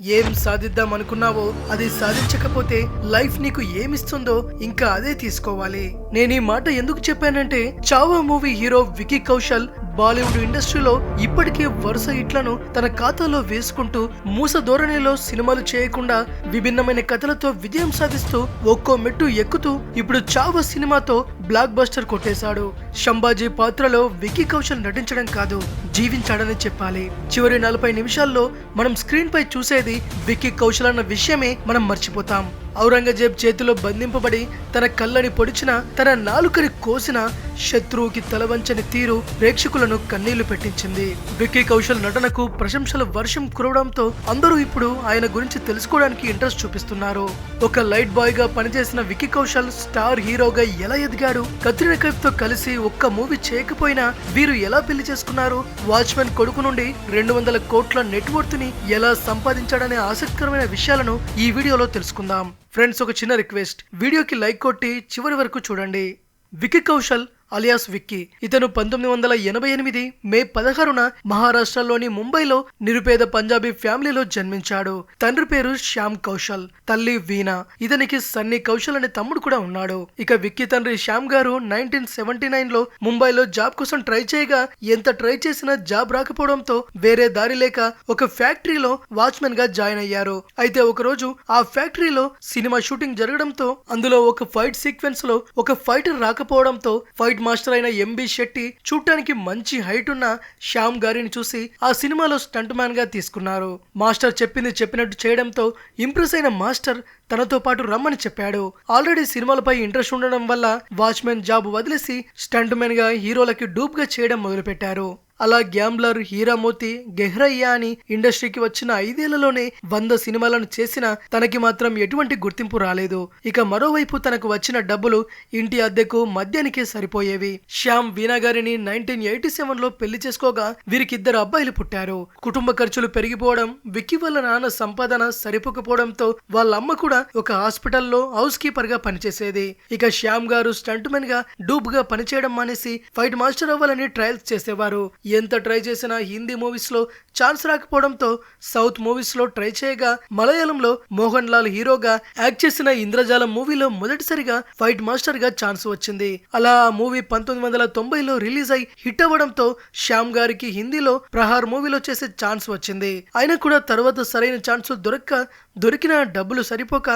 ఏం సాధిద్దాం అనుకున్నావో అది సాధించకపోతే లైఫ్ నీకు ఏమిస్తుందో ఇంకా అదే తీసుకోవాలి. నేను ఈ మాట ఎందుకు చెప్పానంటే చావా మూవీ హీరో వికీ కౌశల్ బాలీవుడ్ ఇండస్ట్రీలో ఇప్పటికే వరుస హిట్లను తన ఖాతాలో వేసుకుంటూ మూస ధోరణిలో సినిమాలు చేయకుండా విభిన్నమైన కథలతో విజయం సాధిస్తూ ఒక్కో మెట్టు ఎక్కుతూ ఇప్పుడు చావా సినిమాతో బ్లాక్ బస్టర్ కొట్టేశాడు. శంభాజీ పాత్రలో వికీ కౌశల్ నటించడం కాదు జీవించాడని చెప్పాలి. చివరి నలభై నిమిషాల్లో మనం స్క్రీన్ పై చూసేది విక్కీ కౌశల్ అన్న విషయమే మనం మర్చిపోతాం. ఔరంగజేబ్ చేతిలో బంధింపబడి తన కళ్ళని పొడిచిన తన నాలుకని కోసిన శత్రువుకి తలవంచని తీరు ప్రేక్షకులను కన్నీళ్ళు పెట్టించింది. విక్కీ కౌశల్ నటనకు ప్రశంసల వర్షం కురవడంతో అందరూ ఇప్పుడు ఆయన గురించి తెలుసుకోవడానికి ఇంట్రెస్ట్ చూపిస్తున్నారు. ఒక లైట్ బాయ్గా పనిచేసిన విక్కీ కౌశల్ స్టార్ హీరోగా ఎలా ఎదిగాడు? కత్రినా కైఫ్తో కలిసి ఒక్క మూవీ చేయకపోయినా వీరు ఎలా పెళ్ళి చేసుకున్నారు? వాచ్మెన్ కొడుకు నుండి రెండు వందల కోట్ల నెట్వర్త్ని ఎలా సంపాదించాడనే ఆసక్తికరమైన విషయాలను ఈ వీడియోలో తెలుసుకుందాం. ఫ్రెండ్స్ ఒక చిన్న రిక్వెస్ట్ వీడియోకి లైక్ కొట్టి చివరి వరకు చూడండి. వికీ కౌశల్ అలియాస్ విక్కీ. ఇతను పంతొమ్మిది వందల ఎనభై ఎనిమిది మే పదహారున మహారాష్ట్రలోని ముంబైలో నిరుపేద పంజాబీ ఫ్యామిలీలో జన్మించాడు. తండ్రి పేరు శ్యామ్ కౌశల్ తల్లి వీణా. ఇతనికి సన్నీ కౌశల్ అనే తమ్ముడు కూడా ఉన్నాడు. ఇక విక్కీ తండ్రి శ్యామ్ గారు నైన్టీన్ సెవెంటీ నైన్లో ముంబైలో జాబ్ కోసం ట్రై చేయగా ఎంత ట్రై చేసినా జాబ్ రాకపోవడంతో వేరే దారి లేక ఒక ఫ్యాక్టరీలో వాచ్మెన్గా జాయిన్ అయ్యారు. అయితే ఒకరోజు ఆ ఫ్యాక్టరీలో సినిమా షూటింగ్ జరగడంతో అందులో ఒక ఫైట్ సీక్వెన్స్లో ఒక ఫైటర్ రాకపోవడంతో ఫైట్ మాస్టర్ అయిన ఎంబి శెట్టి చూడటానికి మంచి హైట్ ఉన్న శ్యామ్ గారిని చూసి ఆ సినిమాలో స్టంట్ మ్యాన్గా తీసుకున్నారు. మాస్టర్ చెప్పింది చెప్పినట్టు చేయడంతో ఇంప్రెస్ అయిన మాస్టర్ తనతో పాటు రమ్మని చెప్పాడు. ఆల్రెడీ సినిమాలపై ఇంట్రెస్ట్ ఉండడం వల్ల వాచ్మెన్ జాబ్ వదిలేసి స్టంట్ మ్యాన్గా హీరోలకి డూప్గా చేయడం మొదలుపెట్టారు. అలా గ్యాంబ్లర్ హీరామూర్తి గెహ్రయ్య అని ఇండస్ట్రీకి వచ్చిన ఐదేళ్ళలోనే వంద సినిమాలను చేసిన తనకి మాత్రం ఎటువంటి గుర్తింపు రాలేదు. ఇక మరోవైపు తనకు వచ్చిన డబ్బులు ఇంటి అద్దెకు మద్యానికే సరిపోయేవి. శ్యామ్ వీణా గారిని నైన్టీన్ ఎయిటీ సెవెన్లో పెళ్ళి చేసుకోగా వీరికిద్దరు అబ్బాయిలు పుట్టారు. కుటుంబ ఖర్చులు పెరిగిపోవడం విక్కీ వల్ల నాన్న సంపాదన సరిపోకపోవడంతో వాళ్ళ అమ్మ కూడా ఒక హాస్పిటల్లో హౌస్ కీపర్గా పనిచేసేది. ఇక శ్యామ్ గారు స్టంట్ మెన్గా డూబ్గా పనిచేయడం మానేసి ఫైట్ మాస్టర్ అవ్వాలని ట్రయల్స్ చేసేవారు. ఎంత ట్రై చేసినా హిందీ మూవీస్లో ఛాన్స్ రాకపోవడంతో సౌత్ మూవీస్లో ట్రై చేయగా మలయాళంలో మోహన్ లాల్ హీరోగా యాక్ట్ చేసిన ఇంద్రజాలం మూవీలో మొదటిసారిగా ఫైట్ మాస్టర్గా ఛాన్స్ వచ్చింది. అలా ఆ మూవీ పంతొమ్మిది వందల తొంభైలో రిలీజ్ అయి హిట్ అవ్వడంతో శ్యామ్ గారికి హిందీలో ప్రహార్ మూవీలో చేసే ఛాన్స్ వచ్చింది. అయినా కూడా తర్వాత సరైన ఛాన్స్ దొరక్క దొరికిన డబ్బులు సరిపోక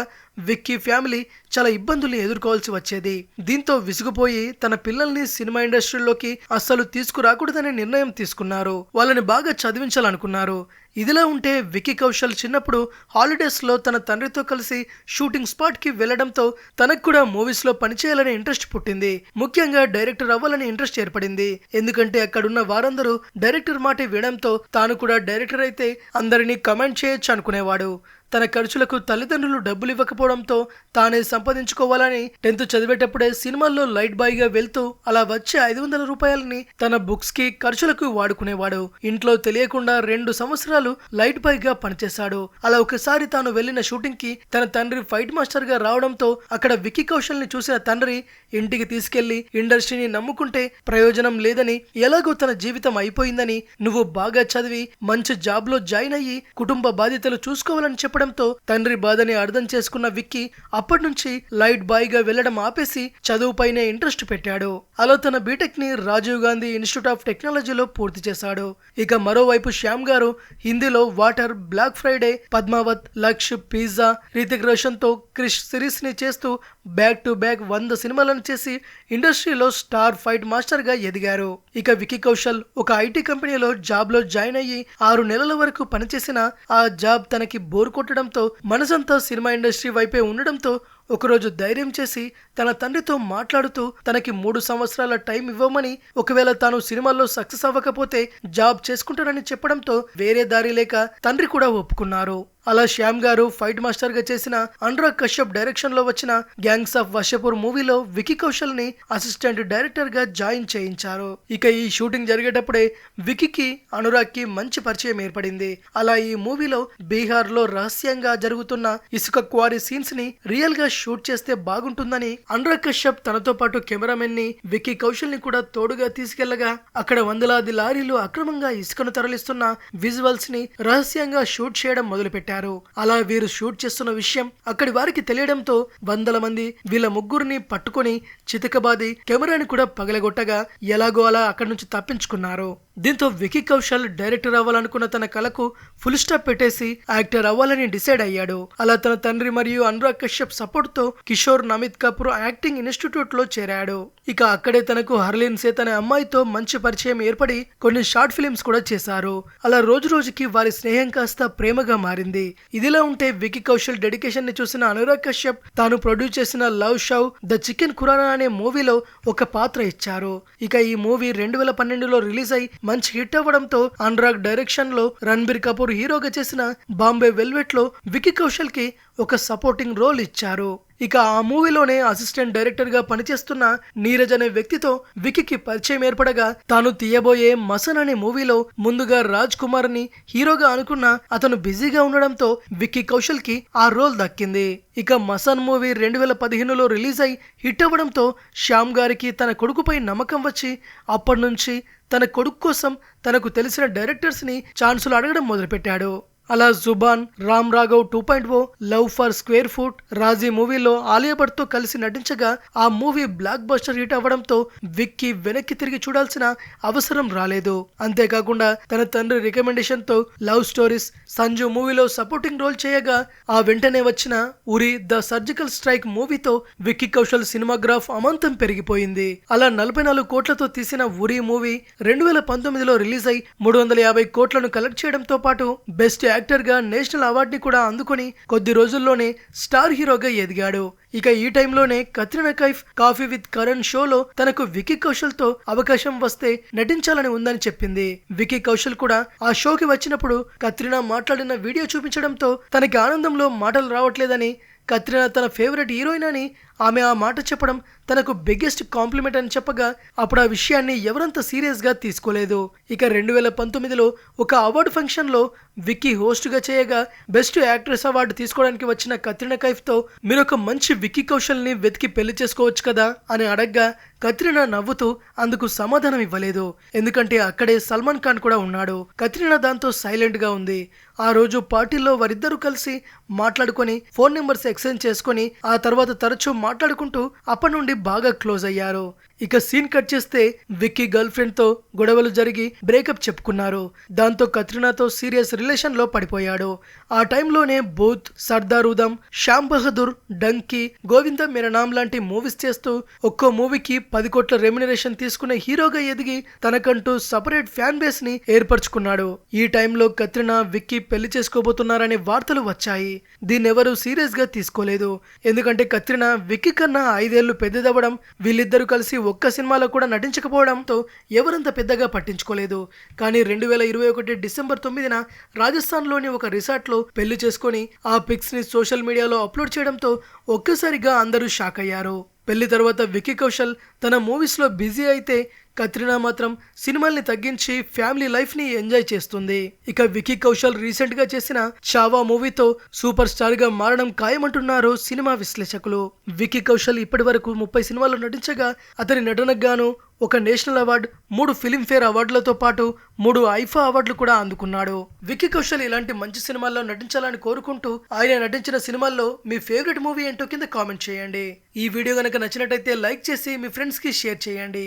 విక్కీ ఫ్యామిలీ చాలా ఇబ్బందుల్ని ఎదుర్కోవాల్సి వచ్చేది. దీంతో విసుగుపోయి తన పిల్లల్ని సినిమా ఇండస్ట్రీలోకి అస్సలు తీసుకురాకూడదనే నిర్ణయం తీసుకున్నారు. వాళ్ళని బాగా చదివించాలనుకున్నారు. ఇదిలా ఉంటే విక్కీ కౌశల్ చిన్నప్పుడు హాలిడేస్లో తన తండ్రితో కలిసి షూటింగ్ స్పాట్కి వెళ్ళడంతో తనకు కూడా మూవీస్లో పనిచేయాలనే ఇంట్రెస్ట్ పుట్టింది. ముఖ్యంగా డైరెక్టర్ అవ్వాలని ఇంట్రెస్ట్ ఏర్పడింది. ఎందుకంటే అక్కడున్న వారందరూ డైరెక్టర్ మాట వినడంతో తాను కూడా డైరెక్టర్ అయితే అందరినీ కమెంట్ చేయొచ్చు అనుకునేవాడు. తన ఖర్చులకు తల్లిదండ్రులు డబ్బులు ఇవ్వకపోవడంతో తానే సంపాదించుకోవాలని టెన్త్ చదివేటప్పుడే సినిమాల్లో లైట్ బాయ్గా వెళ్తూ అలా వచ్చే ఐదు వందల రూపాయలని తన బుక్స్కి ఖర్చులకు వాడుకునేవాడు. ఇంట్లో తెలియకుండా రెండు సంవత్సరాలు లైట్ బాయ్గా పనిచేశాడు. అలా ఒకసారి తాను వెళ్ళిన షూటింగ్కి తన తండ్రి ఫైట్ మాస్టర్గా రావడంతో అక్కడ విక్కీ కౌశల్ని చూసిన తండ్రి ఇంటికి తీసుకెళ్ళి ఇండస్ట్రీని నమ్ముకుంటే ప్రయోజనం లేదని ఎలాగో తన జీవితం అయిపోయిందని నువ్వు బాగా చదివి మంచి జాబ్లో జాయిన్ అయ్యి కుటుంబ బాధ్యతలు చూసుకోవాలని చెప్పడంతో తండ్రి బాధని అర్థం చేసుకున్న విక్కీ అప్పటి నుంచి లైట్ బాయ్గా వెళ్ళడం ఆపేసి చదువుపైనే ఇంట్రెస్ట్ పెట్టాడు. అలా తన బీటెక్ని రాజీవ్ గాంధీ ఇన్స్టిట్యూట్ ఆఫ్ టెక్నాలజీలో పూర్తి చేశాడు. ఇక మరోవైపు శ్యామ్ గారు హిందీలో water black Friday Padmaavat Lakshya pizza Hrithik రోషన్తో Krrish సిరీస్ని చేస్తూ బ్యాక్ టు బ్యాక్ వంద సినిమాలను చేసి ఇండస్ట్రీలో స్టార్ ఫైట్ మాస్టర్గా ఎదిగారు. ఇక వికీ కౌశల్ ఒక ఐటీ కంపెనీలో జాబ్లో జాయిన్ అయ్యి ఆరు నెలల వరకు పనిచేసిన ఆ జాబ్ తనకి బోర్ కొట్టడంతో మనసంతా సినిమా ఇండస్ట్రీ వైపే ఉండడంతో ఒకరోజు ధైర్యం చేసి తన తండ్రితో మాట్లాడుతూ తనకి మూడు సంవత్సరాల టైం ఇవ్వమని ఒకవేళ తాను సినిమాల్లో సక్సెస్ అవ్వకపోతే జాబ్ చేసుకుంటానని చెప్పడంతో వేరే దారి లేక తండ్రి కూడా ఒప్పుకున్నారు. అలా శ్యామ్ గారు ఫైట్ మాస్టర్గా చేసిన అనురాగ్ కశ్యప్ డైరెక్షన్లో వచ్చిన గ్యాంగ్స్ ఆఫ్ వర్షపూర్ మూవీలో వికీ కౌశల్ని అసిస్టెంట్ డైరెక్టర్గా జాయిన్ చేయించారు. ఇక ఈ షూటింగ్ జరిగేటప్పుడే వికీకి అనురాగ్కి మంచి పరిచయం ఏర్పడింది. అలా ఈ మూవీలో బీహార్లో రహస్యంగా జరుగుతున్న ఇసుక క్వారీ సీన్స్ని రియల్గా షూట్ చేస్తే బాగుంటుందని అనురాగ్ కశ్యప్ తనతో పాటు కెమెరామెన్ని విక్కీ కౌశల్ని కూడా తోడుగా తీసుకెళ్ళగా అక్కడ వందలాది లారీలు అక్రమంగా ఇసుకను తరలిస్తున్న విజువల్స్ని రహస్యంగా షూట్ చేయడం మొదలుపెట్టారు. అలా వీరు షూట్ చేస్తున్న విషయం అక్కడి వారికి తెలియడంతో వందల మంది వీళ్ళ ముగ్గురిని పట్టుకొని చితకబాది కెమెరాని కూడా పగలగొట్టగా ఎలాగో అలా అక్కడి నుంచి తప్పించుకున్నారు. దీంతో వికీ కౌశల్ డైరెక్టర్ అవ్వాలనుకున్న తన కళకు ఫుల్ స్టాప్ పెట్టేసి యాక్టర్ అవ్వాలని డిసైడ్ అయ్యాడు. అలా తన తండ్రి మరియు అనురాగ్ కశ్యప్ సపోర్ట్తో కిషోర్ నమిత్ కపూర్ యాక్టింగ్ ఇన్స్టిట్యూట్లో చేరాడు. ఇక అక్కడే తనకు హర్లీన్ సేత్ అనే అమ్మాయితో మంచి పరిచయం ఏర్పడి కొన్ని షార్ట్ ఫిలిమ్స్ కూడా చేశారు. అలా రోజు రోజుకి వారి స్నేహం కాస్త ప్రేమగా మారింది. ఇదిలా ఉంటే వికీ కౌశల్ డెడికేషన్ని చూసిన అనురాగ్ కశ్యప్ తాను ప్రొడ్యూస్ చేసిన love Shuv the chicken Khurana అనే మూవీలో ఒక పాత్ర ఇచ్చారు. ఇక ఈ మూవీ రెండు వేల పన్నెండులో రిలీజ్ అయి మంచి హిట్ అవ్వడంతో అనురాగ్ డైరెక్షన్లో రణబీర్ కపూర్ హీరోగా చేసిన బాంబే వెల్వెట్లో వికీ కౌశల్కి ఒక సపోర్టింగ్ రోల్ ఇచ్చారు. ఇక ఆ మూవీలోనే అసిస్టెంట్ డైరెక్టర్గా పనిచేస్తున్న నీరజ్ అనే వ్యక్తితో వికీకి పరిచయం ఏర్పడగా తాను తీయబోయే మసన్ అనే మూవీలో ముందుగా రాజ్ కుమార్ని హీరోగా అనుకున్న అతను బిజీగా ఉండడంతో విక్కీ కౌశల్కి ఆ రోల్ దక్కింది. ఇక మసన్ మూవీ రెండు వేల పదిహేనులో రిలీజ్ అయి హిట్ అవ్వడంతో శ్యామ్ గారికి తన కొడుకుపై నమ్మకం వచ్చి అప్పటి నుంచి తన కొడుకు కోసం తనకు తెలిసిన డైరెక్టర్స్ని ఛాన్సులు అడగడం మొదలుపెట్టాడు. అలా Zubaan Ram Raghav two point O love per square foot Raazi మూవీలో ఆలియా భట్తో కలిసి నటించగా ఆ మూవీ బ్లాక్ బస్టర్ హిట్ అవ్వడంతో విక్కీ వెనక్కి తిరిగి చూడాల్సిన అవసరం రాలేదు. అంతేకాకుండా తన తండ్రి రికమెండేషన్తో లవ్ స్టోరీస్ సంజు మూవీలో సపోర్టింగ్ రోల్ చేయగా ఆ వెంటనే వచ్చిన ఉరి ద సర్జికల్ స్ట్రైక్ మూవీతో విక్కీ కౌశల్ సినిమాగ్రాఫ్ అమాంతం పెరిగిపోయింది. అలా నలభై నాలుగు కోట్లతో తీసిన ఉరి మూవీ రెండు వేల పంతొమ్మిదిలో రిలీజ్ అయి మూడు వందల యాభై కోట్లను కలెక్ట్ చేయడంతో పాటు బెస్ట్ యాక్టర్గా నేషనల్ అవార్డుని కూడా అందుకొని కొద్ది రోజుల్లోనే స్టార్ హీరోగా ఎదిగాడు. ఇక ఈ టైంలోనే కత్రినా కైఫ్ కాఫీ విత్ కరణ్ షోలో తనకు వికీ కౌశల్తో అవకాశం వస్తే నటించాలని ఉందని చెప్పింది. వికీ కౌశల్ కూడా ఆ షోకి వచ్చినప్పుడు కత్రినా మాట్లాడిన వీడియో చూపించడంతో తనకి ఆనందంలో మాటలు రావట్లేదని కత్రినా తన ఫేవరెట్ హీరోయిన్ అని ఆమె ఆ మాట చెప్పడం తనకు బిగ్గెస్ట్ కాంప్లిమెంట్ అని చెప్పగా అప్పుడు ఆ విషయాన్ని ఎవరంత సీరియస్గా తీసుకోలేదు. ఇక రెండు వేల పంతొమ్మిదిలో ఒక అవార్డు ఫంక్షన్లో విక్కీ హోస్ట్గా చేయగా బెస్ట్ యాక్ట్రెస్ అవార్డు తీసుకోవడానికి వచ్చిన కత్రినా కైఫ్తో మీరు ఒక మంచి విక్కీ కౌశల్ని వెతికి పెళ్ళి చేసుకోవచ్చు కదా అని అడగ్గా కత్రినా నవ్వుతూ అందుకు సమాధానం ఇవ్వలేదు. ఎందుకంటే అక్కడే సల్మాన్ ఖాన్ కూడా ఉన్నాడు. కత్రినా దాంతో సైలెంట్గా ఉంది. ఆ రోజు పార్టీలో వారిద్దరూ కలిసి మాట్లాడుకొని ఫోన్ నెంబర్స్ ఎక్స్చేంజ్ చేసుకొని ఆ తర్వాత తరచూ మా మాట్లాడుకుంటూ అప్పటి నుండి బాగా క్లోజ్ అయ్యారు. ఇక సీన్ కట్ చేస్తే విక్కీ గర్ల్ ఫ్రెండ్తో గొడవలు జరిగి బ్రేకప్ చెప్పుకున్నారు. దాంతో కత్రినాతో సీరియస్ రిలేషన్లో పడిపోయాడు. ఆ టైంలోనే బూత్ సర్దార్ ఉదమ్ శ్యామ్ బహదూర్ డంకీ గోవింద మీరనామ్ లాంటి మూవీస్ చేస్తూ ఒక్కో మూవీకి పది కోట్ల రెమ్యునరేషన్ తీసుకునే హీరోగా ఎదిగి తనకంటూ సపరేట్ ఫ్యాన్ బేస్ని ఏర్పరచుకున్నాడు. ఈ టైంలో కత్రినా విక్కీ పెళ్ళి చేసుకోబోతున్నారనే వార్తలు వచ్చాయి. దీన్నెవరూ సీరియస్గా తీసుకోలేదు. ఎందుకంటే కత్రినా విక్కీ కన్నా ఐదేళ్ళు పెద్దదవ్వడం వీళ్ళిద్దరూ కలిసి ఒక్క సినిమాలో కూడా నటించకపోవడంతో ఎవరంత పెద్దగా పట్టించుకోలేదు. కానీ రెండు వేల ఇరవై ఒకటి డిసెంబర్ తొమ్మిదిన రాజస్థాన్లోని ఒక రిసార్ట్లో పెళ్ళి చేసుకొని ఆ పిక్స్ని సోషల్ మీడియాలో అప్లోడ్ చేయడంతో ఒక్కసారిగా అందరూ షాక్ అయ్యారు పెళ్ళి తర్వాత విక్కీ కౌశల్ తన మూవీస్లో బిజీ అయితే కత్రినా మాత్రం సినిమాల్ని తగ్గించి ఫ్యామిలీ లైఫ్ని ఎంజాయ్ చేస్తుంది. ఇక వికీ కౌశల్ రీసెంట్గా చేసిన చావా మూవీతో సూపర్ స్టార్గా మారడం ఖాయమంటున్నారు సినిమా విశ్లేషకులు. వికీ కౌశల్ ఇప్పటి వరకు ముప్పై సినిమాల్లో నటించగా అతని నటనకు గాను ఒక నేషనల్ అవార్డు మూడు ఫిలింఫేర్ అవార్డులతో పాటు మూడు ఐఫా అవార్డులు కూడా అందుకున్నాడు. వికీ కౌశల్ ఇలాంటి మంచి సినిమాల్లో నటించాలని కోరుకుంటూ ఆయన నటించిన సినిమాల్లో మీ ఫేవరెట్ మూవీ ఏంటో కింద కామెంట్ చేయండి. ఈ వీడియో గనక నచ్చినట్టయితే లైక్ చేసి మీ ఫ్రెండ్స్కి షేర్ చేయండి.